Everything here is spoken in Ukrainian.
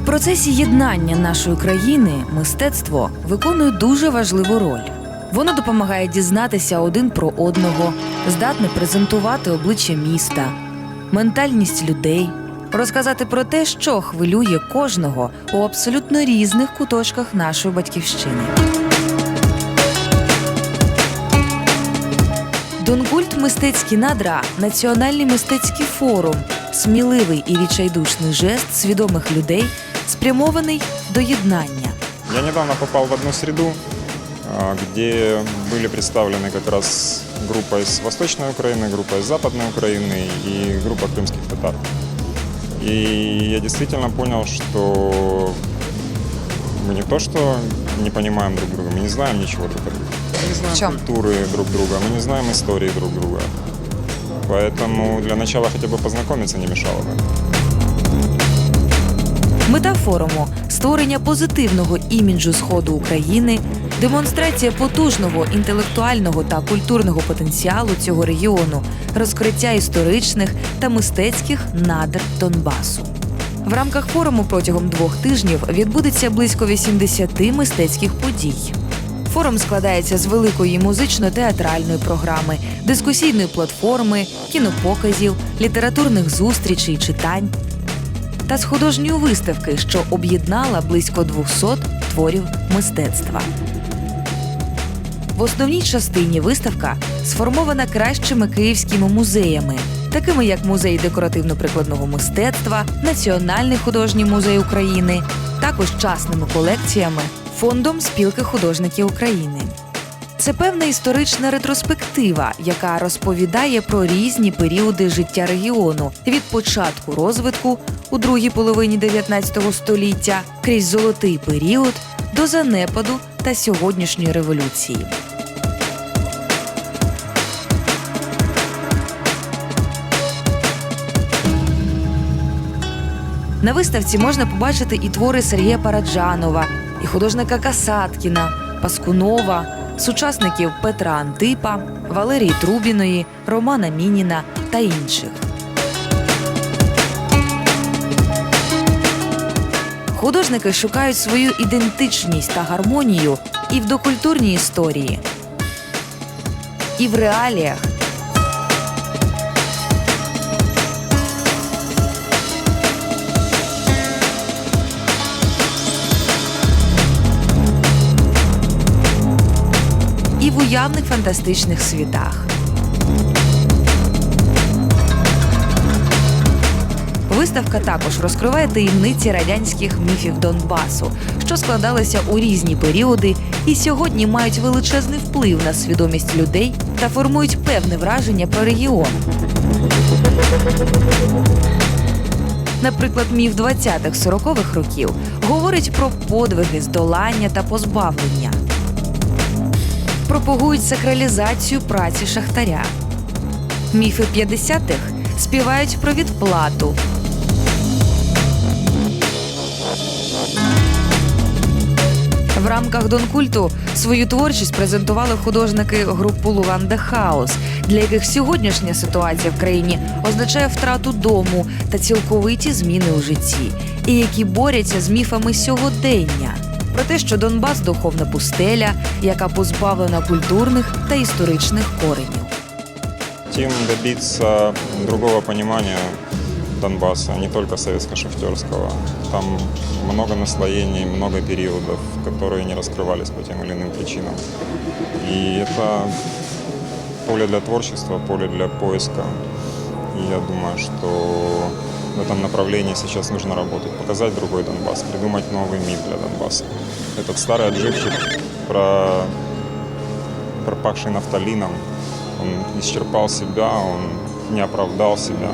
процесі єднання нашої країни мистецтво виконує дуже важливу роль. Воно допомагає дізнатися один про одного, здатне презентувати обличчя міста, ментальність людей, розказати про те, що хвилює кожного у абсолютно різних куточках нашої батьківщини. Донгульт мистецькі надра національний мистецький форум, сміливий і відчайдушний жест свідомих людей, спрямований до єднання. Я недавно попал в одну среду, а, где были представлены как раз группа из Восточной Украины, группа из Западной Украины и группа крымских татар. И я действительно понял, что мы не то что не понимаем друг друга, мы не знаем ничего друг о друге. Мы не знаем В чём? культуры друг друга, мы не знаем истории друг друга. Поэтому для начала хотя бы познакомиться не мешало бы. Мета форуму створення позитивного іміджу Сходу України, демонстрація потужного інтелектуального та культурного потенціалу цього регіону, розкриття історичних та мистецьких надр Донбасу. В рамках форуму протягом двох тижнів відбудеться близько 80 мистецьких подій. Форум складається з великої музично-театральної програми, дискусійної платформи, кінопоказів, літературних зустрічей, читань, та з художньої виставки, що об'єднала близько 200 творів мистецтва. В основній частині виставка сформована кращими київськими музеями, такими як музей декоративно-прикладного мистецтва, Національний художній музей України, також частними колекціями фондом спілки художників України. Це певна історична ретроспектива, яка розповідає про різні періоди життя регіону від початку розвитку у другій половині 19 століття крізь золотий період до занепаду та сьогоднішньої революції. На виставці можна побачити і твори Сергія Параджанова, і художника Касаткіна, Паскунова, сучасників Петра Антипа, Валерії Трубіної, Романа Мініна та інших. Художники шукають свою ідентичність та гармонію і в докультурній історії, і в реаліях, уявних фантастичних світах. Виставка також розкриває таємниці радянських міфів Донбасу, що складалися у різні періоди і сьогодні мають величезний вплив на свідомість людей та формують певне враження про регіон. Наприклад, міф 20-х-40-х років говорить про подвиги, здолання та позбавлення пропагують сакралізацію праці шахтаря. Міфи 50-х співають про відплату. В рамках Донкульту свою творчість презентували художники групи Луван Де Хаус, для яких сьогоднішня ситуація в країні означає втрату дому та цілковиті зміни у житті, і які борються з міфами сьогодення про те, що Донбас духовна пустеля, яка позбавлена культурних та історичних коренів. Хотим добиться другого понимания Донбасса, не только советско-шахтерского. Там много наслоений, много периодов, которые не раскрывались по тем или иным причинам. И это поле для творчества, поле для поиска. И я думаю, что в этом направлении сейчас нужно работать, показать другой Донбасс, придумать новый миф для Донбасса. Этот старый отживчик про пропахший нафталином, он исчерпал себя, он не оправдал себя.